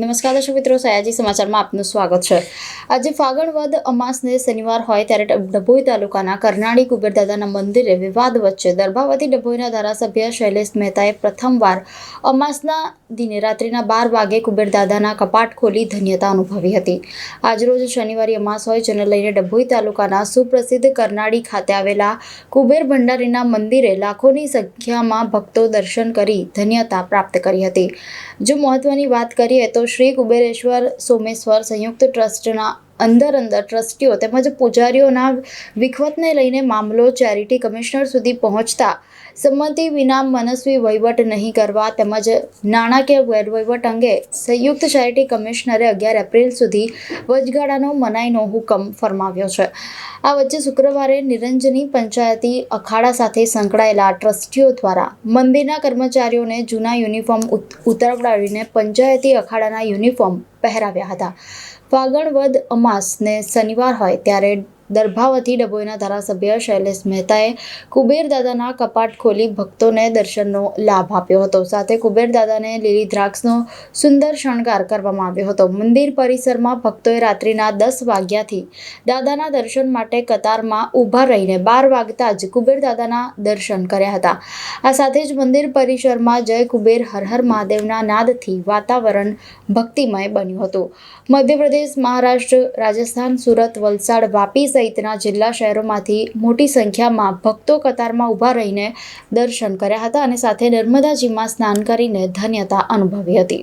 નમસ્કાર દર્શક મિત્રો, સયાજી સમાચારમાં આપનું સ્વાગત છે. આજે ફાગણ વદ અમાસને શનિવાર હોય ત્યારે ડભોઈ તાલુકાના કરનાળી કુબેરદાદાના મંદિરે વિવાદ વચ્ચે દરભાવતી ડભોઈના ધારાસભ્ય શૈલેષ મહેતાએ પ્રથમવાર અમાસના દિને રાત્રિના બાર વાગે કુબેરદાદાના કપાટ ખોલી ધન્યતા અનુભવી હતી. આજરોજ શનિવારે અમાસ હોય જેને લઈને ડભોઈ તાલુકાના સુપ્રસિદ્ધ કરનાળી ખાતે આવેલા કુબેર ભંડારીના મંદિરે લાખોની સંખ્યામાં ભક્તો દર્શન કરી ધન્યતા પ્રાપ્ત કરી હતી. જો મહત્વની વાત કરીએ તો શ્રી કુબેરેશ્વર સોમેશ્વર સંયુક્ત ટ્રસ્ટના અંદર અંદર ટ્રસ્ટીઓ તેમજ પૂજારીઓના વિખવતને લઈને મામલો ચેરિટી કમિશનર સુધી પહોંચતા સંમતિ વિના મનસ્વી વહીવટ નહીં કરવા તેમજ નાણાકીય ગેરવહીવટ અંગે સંયુક્ત ચેરિટી કમિશનરે અગિયાર એપ્રિલ સુધી વચગાળાનો મનાઈનો હુકમ ફરમાવ્યો છે. આ વચ્ચે શુક્રવારે નિરંજની પંચાયતી અખાડા સાથે સંકળાયેલા ટ્રસ્ટીઓ દ્વારા મંદિરના કર્મચારીઓને જૂના યુનિફોર્મ ઉત- ઉતરવડાવીને પંચાયતી અખાડાના યુનિફોર્મ પહેરાવ્યા હતા. ફાગણ વદ અમાસને શનિવાર હોય ત્યારે દર્ભાવતી ડભોઈના ધારાસભ્ય શૈલેષ મહેતાએ કુબેર દાદાના કપાટ ખોલી ભક્તોને દર્શનનો લાભ આપ્યો હતો. સાથે કુબેર દાદાને લીલી દ્રાક્ષનો સુંદર શણગાર કરવામાં આવ્યો હતો. મંદિર પરિસરમાં ભક્તોએ રાત્રિના દસ વાગ્યાથી દાદાના દર્શન માટે કતારમાં ઊભા રહીને બાર વાગતા જ કુબેર દાદાના દર્શન કર્યા હતા. આ સાથે જ મંદિર પરિસરમાં જય કુબેર, હર હર મહાદેવના નાદથી વાતાવરણ ભક્તિમય બન્યું હતું. મધ્યપ્રદેશ, મહારાષ્ટ્ર, રાજસ્થાન, સુરત, વલસાડ વાપી સહિતના જિલ્લા શહેરોમાંથી મોટી સંખ્યામાં ભક્તો કતારમાં ઊભા રહીને દર્શન કર્યા હતા અને સાથે નર્મદાજીમાં સ્નાન કરીને ધન્યતા અનુભવી હતી.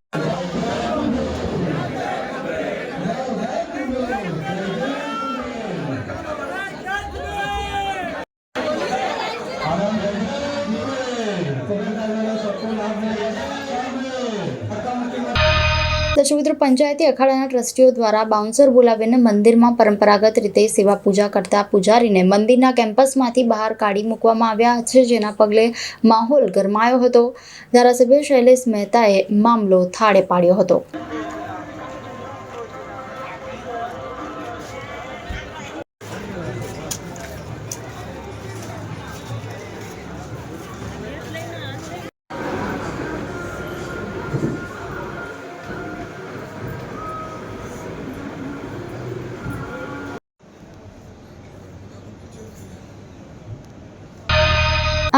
દર્શક મિત્રો પંચાયતી અખાડાના ટ્રસ્ટીઓ દ્વારા બાઉન્સર બોલાવીને મંદિરમાં પરંપરાગત રીતે સેવા પૂજા કરતા પૂજારીને મંદિરના કેમ્પસમાંથી બહાર કાઢી મૂકવામાં આવ્યા છે, જેના પગલે માહોલ ગરમાયો હતો. ધારાસભ્ય શૈલેષ મહેતાએ મામલો થાળે પાડ્યો હતો.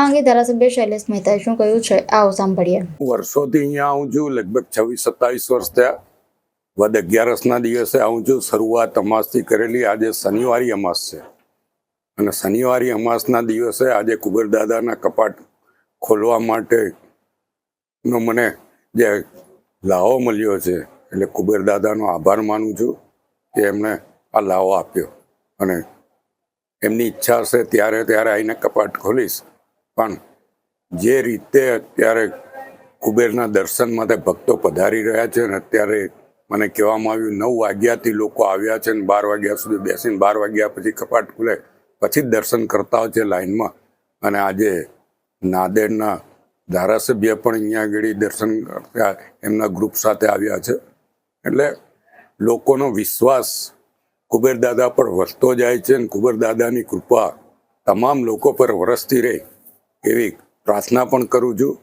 અંગે ધારાસભ્ય શૈલેષ મહેતાએ શું કહ્યું છે? આવો સાંભળીએ. વર્ષોથી અહીંયા આવું છું, લગભગ છવ્વીસ, સત્તાવીસ વર્ષ થયા. વદ અગિયારસના દિવસે આવું છું, શરૂઆત અમાસથી કરેલી. આજે શનિવારી અમાસ છે. અને શનિવારી અમાસના દિવસે આજે કુબેરદાદાના કપાટ ખોલવા માટે નો મને જે લાહો મળ્યો છે, એટલે કુબેરદાદાનો આભાર માનું છું કે એમણે આ લાહો આપ્યો. અને એમની ઈચ્છા હશે ત્યારે ત્યારે આવીને કપાટ ખોલીશ. પણ જે રીતે અત્યારે કુબેરના દર્શન માટે ભક્તો પધારી રહ્યા છે અને અત્યારે મને કહેવામાં આવ્યું, નવ વાગ્યાથી લોકો આવ્યા છે અને બાર વાગ્યા સુધી બેસીને બાર વાગ્યા પછી કપાટ ખુલે, પછી જ દર્શન કરતા હોય છે લાઇનમાં. અને આજે નાદેડના ધારાસભ્ય પણ અહીંયા આગળ દર્શન કરતા એમના ગ્રુપ સાથે આવ્યા છે. એટલે લોકોનો વિશ્વાસ કુબેર દાદા પર વધતો જાય છે અને કુબેર દાદાની કૃપા તમામ લોકો પર વરસતી રહે. એવી પ્રાર્થના પણ કરું છું.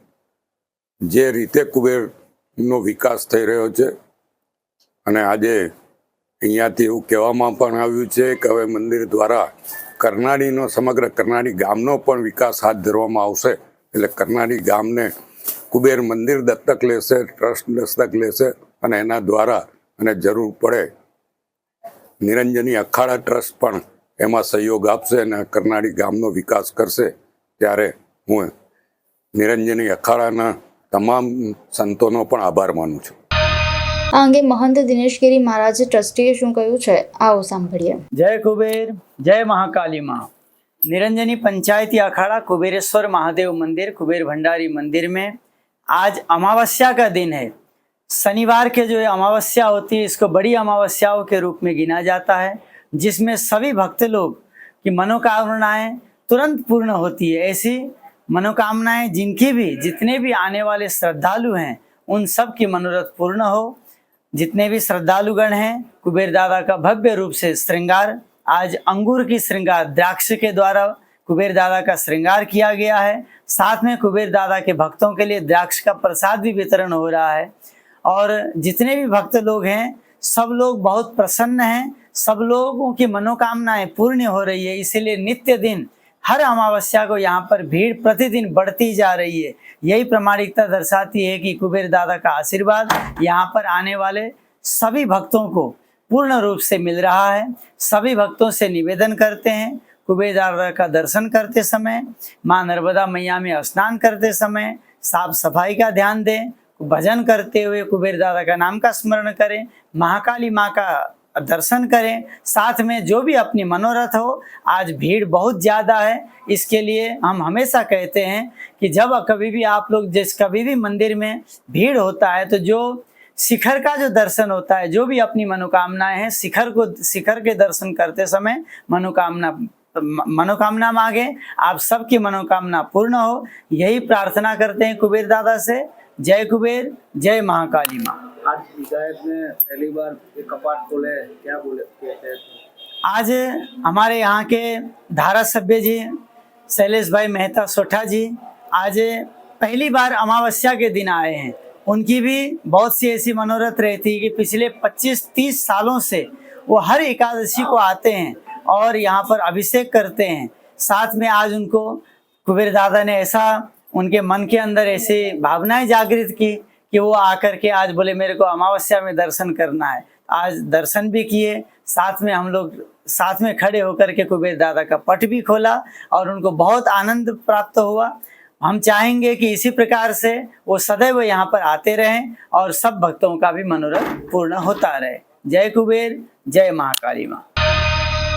જે રીતે કુબેરનો વિકાસ થઈ રહ્યો છે અને આજે અહીંયાથી એવું કહેવામાં પણ આવ્યું છે કે હવે મંદિર દ્વારા કરનાળીનો સમગ્ર કરનાળી ગામનો પણ વિકાસ હાથ ધરવામાં આવશે. એટલે કરનાળી ગામને કુબેર મંદિર દત્તક લેશે, ટ્રસ્ટ દત્તક લેશે અને એના દ્વારા અને જરૂર પડે નિરંજની અખાડા ટ્રસ્ટ પણ એમાં સહયોગ આપશે અને કરનાળી ગામનો વિકાસ કરશે. ત્યારે હું નિરંજની અખાડાના તમામ સંતોનો પણ આભાર માનું છું આ અંગે મહંત દિનેશગીરી મહારાજ ટ્રસ્ટીએ શું કહ્યું છે આવો સાંભળીએ जय कुबेर जय महाकाली माँ निरंजनी पंचायती अखाड़ा कुबेरेश्वर महादेव मंदिर कुबेर भंडारी मंदिर में आज अमावस्या का दिन है शनिवार के जो ये अमावस्या होती है इसको बड़ी अमावस्याओं के रूप में गिना जाता है जिसमें सभी भक्त लोग की मनोकामनाएं तुरंत पूर्ण होती है ऐसी मनोकामनाएँ जिनकी भी, जितने भी आने वाले श्रद्धालु हैं, उन सब की मनोरथ पूर्ण हो। जितने भी श्रद्धालुगण हैं, कुबेर दादा का भव्य रूप से श्रृंगार, आज अंगूर की श्रृंगार द्राक्ष के द्वारा कुबेर दादा का श्रृंगार किया गया है। साथ में कुबेर दादा के भक्तों के लिए द्राक्ष का प्रसाद भी वितरण हो रहा है। और जितने भी भक्त लोग हैं, सब लोग बहुत प्रसन्न हैं। सब लोगों की मनोकामनाएँ पूर्ण हो रही है। इसीलिए नित्य दिन हर अमावस्या को यहाँ पर भीड़ प्रतिदिन बढ़ती जा रही है। यही प्रमाणिकता दर्शाती है कि कुबेर दादा का आशीर्वाद यहाँ पर आने वाले सभी भक्तों को पूर्ण रूप से मिल रहा है। सभी भक्तों से निवेदन करते हैं। कुबेर दादा का दर्शन करते समय, माँ नर्मदा मैया में स्नान करते समय साफ़ सफ़ाई का ध्यान दें। भजन करते हुए कुबेर दादा का नाम का स्मरण करें। महाकाली माँ का दर्शन करें। साथ में जो भी अपनी मनोरथ हो, आज भीड़ बहुत ज़्यादा है। इसके लिए हम हमेशा कहते हैं कि जब कभी भी आप लोग जिस कभी भी मंदिर में भीड़ होता है तो जो शिखर का जो दर्शन होता है, जो भी अपनी मनोकामनाएँ हैं, शिखर को, शिखर के दर्शन करते समय मनोकामना मनोकामना मांगे। आप सबकी मनोकामना पूर्ण हो। यही प्रार्थना करते हैं कुबेर दादा से। जय कुबेर, जय महाकाली माँ। आज विधायक ने पहली बार ये कपाट खोले क्या बोले आज हमारे यहाँ के धारा सभ्य जी, शैलेश भाई मेहता सोठा जी, आज पहली बार अमावस्या के दिन आए हैं। उनकी भी बहुत सी ऐसी मनोरथ रहती है कि पिछले 25-30 सालों से वो हर एकादशी को आते हैं और यहाँ पर अभिषेक करते हैं। साथ में आज उनको कुबेर दादा ने ऐसा उनके मन के अंदर ऐसी भावनाएँ जागृत की कि वो आकर के आज बोले, मेरे को अमावस्या में दर्शन करना है। आज दर्शन भी किए, साथ में हम लोग, साथ में खड़े होकर के कुबेर दादा का पट भी खोला और उनको बहुत आनंद प्राप्त हुआ। हम चाहेंगे कि इसी प्रकार से वो सदैव यहाँ पर आते रहें और सब भक्तों का भी मनोरथ पूर्ण होता रहे। जय कुबेर, जय महाकाली माँ।